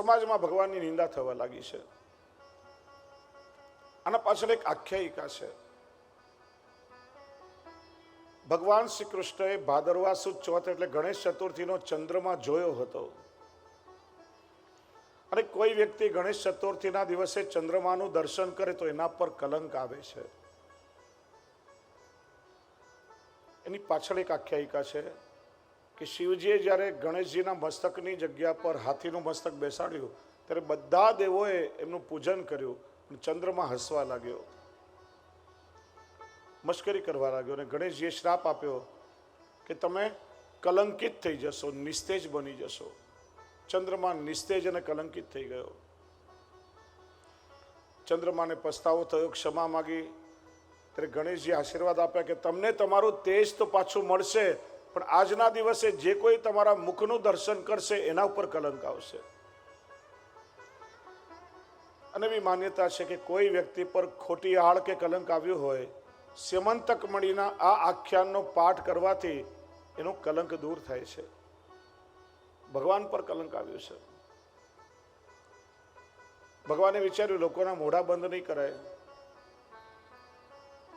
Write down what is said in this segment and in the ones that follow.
સમાજમાં ભગવાનની નિંદા થવા લાગી છે. આના પાછળ એક આખ્યાયિકા છે. ભગવાન શ્રી કૃષ્ણએ ભાદરવા સુદ ચોથ એટલે ગણેશ ચતુર્થીનો ચંદ્રમા જોયો હતો. અને કોઈ વ્યક્તિ ગણેશ ચતુર્થીના દિવસે ચંદ્રમાનું દર્શન કરે તો એના પર કલંક આવે છે. એની પાછળ એક આખ્યાયિકા છે. કે શિવજીએ જ્યારે ગણેશજીના મસ્તકની જગ્યા પર હાથીનું મસ્તક બેસાડ્યું, ત્યારે બધા દેવોએ એમનું પૂજન કર્યું ચંદ્રમાં હસવા લાગ્યો. મશ્કરી કરવા લાગ્યો અને ગણેશજીએ શ્રાપ આપ્યો કે તમે કલંકિત થઈ જશો, નિસ્તેજ બની જશો. ચંદ્રમા નિસ્તેજ અને કલંકિત થઈ ગયો. ચંદ્રમાને પસ્તાવો થયો, ક્ષમા માગી. ત્યારે ગણેશજી આશીર્વાદ આપ્યા કે તમને તમારું તેજ તો પાછું મળશે પણ આજના દિવસે જે કોઈ તમારા મુખનું દર્શન કરશે, એના ઉપર કલંક આવશે. અને એવી માન્યતા છે કે કોઈ વ્યક્તિ પર ખોટી આળ કે કલંક આવ્યું હોય સેમંતક મણીના આ આખ્યાનનો પાઠ કરવાથી એનું કલંક દૂર થાય છે. ભગવાન પર કલંક આવ્યું છે. ભગવાને વિચાર્યું, લોકોના મોઢા બંધ નહીં કરાય.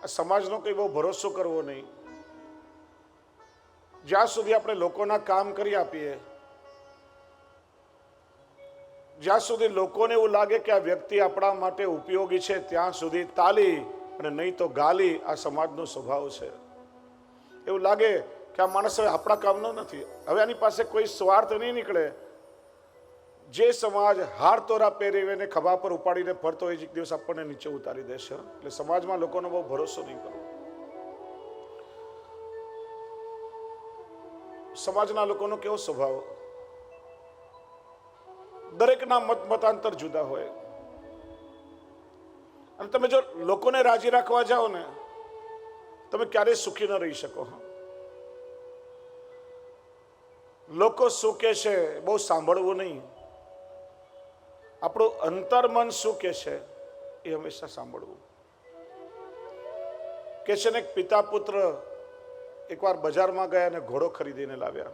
આ સમાજનો કંઈ બહુ ભરોસો કરવો નહીં. જ્યાં સુધી આપણે લોકોના કામ કરી આપીએ, જ્યાં સુધી લોકોને એવું લાગે કે આ વ્યક્તિ આપણા માટે ઉપયોગી છે, ત્યાં સુધી તાલી અને નહીં તો ગાલી આ સમાજનો સ્વભાવ છે. એવું લાગે કે આ માણસ હવે આપણા કામનો નથી. હવે આની પાસે કોઈ સ્વાર્થ નહીં નીકળે. જે સમાજ હાર તોરા પહેરીને ખભા પર ઉપાડીને ફરતો હોય એક દિવસ આપણને નીચે ઉતારી દેશે. એટલે સમાજમાં લોકોનો બહુ ભરોસો નહીં કરવો. સમાજના લોકોનો કેવો સ્વભાવ? દરેકના મત મતાંતર જુદા હોય. અને તમે જો લોકોને રાજી રાખવા જાઓ ને, તમે ક્યારેય સુખી ન રહી શકો લોકો શું કે છે બહુ સાંભળવું નહીં. આપણું અંતર્મન શું કે છે એ હંમેશા સાંભળવું. કે છે ને પિતા પુત્ર એકવાર બજારમાં ગયા અને ઘોડો ખરીદીને લાવ્યા.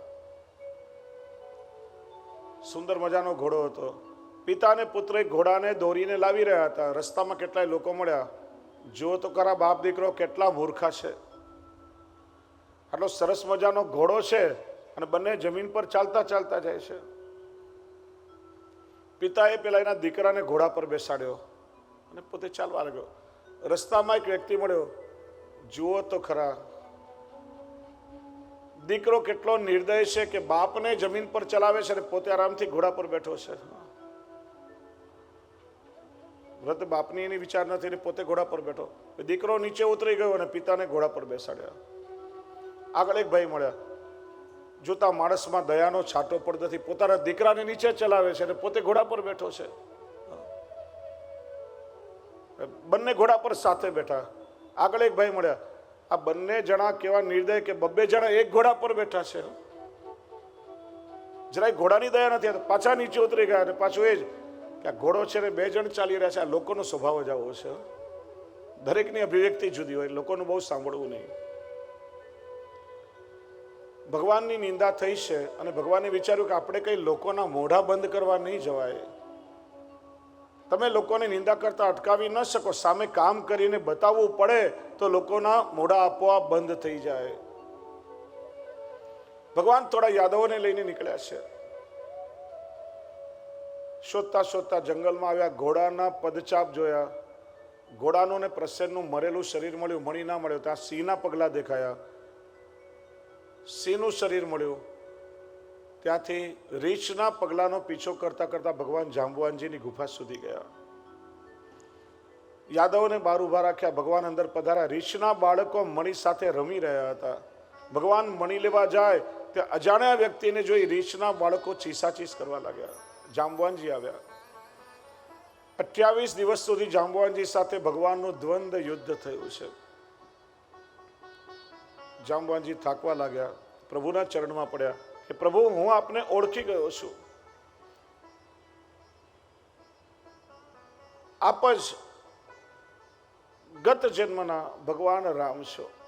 સુંદર મજાનો ઘોડો હતો. પિતા અને પુત્રે ઘોડાને દોરીને લાવી રહ્યા હતા. રસ્તામાં કેટલાય લોકો મળ્યા. જુઓ તો ખરા બાપ દીકરો, કેટલા મૂર્ખા છે. આટલો સરસ મજાનો ઘોડો છે અને બંને જમીન પર ચાલતા ચાલતા જાય છે. પિતાએ પેલા એના દીકરાને ઘોડા પર બેસાડ્યો અને પોતે ચાલવા લાગ્યો. રસ્તામાં એક વ્યક્તિ મળ્યો. જુઓ તો ખરા દીકરો કેટલો નિર્દય છે કે બાપને જમીન પર ચલાવે છે અને પોતે આરામથી ઘોડા પર બેઠો છે. વ્રત બાપની એની વિચાર નથી અને પોતે ઘોડા પર બેઠો. દીકરો નીચે ઉતરી ગયો અને પિતાને ઘોડા પર બેસાડ્યા. આગળ એક ભાઈ મળ્યા. જોતા માણસમાં દયાનો છાંટો પડતો નથી. પોતાના દીકરાને નીચે ચલાવે છે અને પોતે ઘોડા પર બેઠો છે. બંને ઘોડા પર સાથે બેઠા. આગળ એક ભાઈ મળ્યા. આ બંને જણા કેવા નિર્દય કે બબ્બે જણા એક ઘોડા પર બેઠા છે. જરાય ઘોડાની દયા નથી પાછા નીચે ઉતરી ગયા અને પાછું એ જ કે આ ઘોડો છે ને બે જણ ચાલી રહ્યા છે, આ લોકોનો સ્વભાવ જ આવો છે. દરેકની અભિવ્યક્તિ જુદી હોય, લોકોનું બહુ સાંભળવું નહીં. ભગવાનની નિંદા થઈ છે અને ભગવાને વિચાર્યું કે આપણે કઈ લોકોના મોઢા બંધ કરવા નહીં જવાય. તમે લોકોને નિંદા કરતા અટકાવી ન શકો, સામે કામ કરીને બતાવવું પડે તો લોકોના મોઢા આપોઆપ બંધ થઈ જાય. ભગવાન થોડા યાદવોને લઈને નીકળ્યા છે. શોધતા શોધતા જંગલમાં આવ્યા, ઘોડાના પદચાપ જોયા. ઘોડાનું ને પ્રસન્નનું મરેલું શરીર મળ્યું, મણી ના મળ્યું. ત્યાં સિંહના પગલા દેખાયા. સિંહનું શરીર મળ્યું. ત્યાંથી રીંછના પગલાનો પીછો કરતા કરતા ભગવાન જાંબુવાનજીની ગુફા સુધી ગયા. યાદવને બહાર ઊભા રાખ્યા, ભગવાન અંદર પધાર્યા. રીછના બાળકો મણી સાથે રમી રહ્યા હતા. ભગવાન મણી લેવા જાય, તે અજાણ્યા વ્યક્તિને જોઈ રીછના બાળકો ચીસાચીસ કરવા લાગ્યા. જાંબુવાનજી આવ્યા. અઠ્યાવીસ દિવસ સુધી જાંબુવાનજી સાથે ભગવાનનું દ્વંદ યુદ્ધ થયું છે. જાંબુવાનજી થાકવા લાગ્યા. પ્રભુના ચરણમાં પડ્યા. કે પ્રભુ હું આપને ઓળખી ગયો છું. આપ જ ગત જન્મના ભગવાન રામ છો.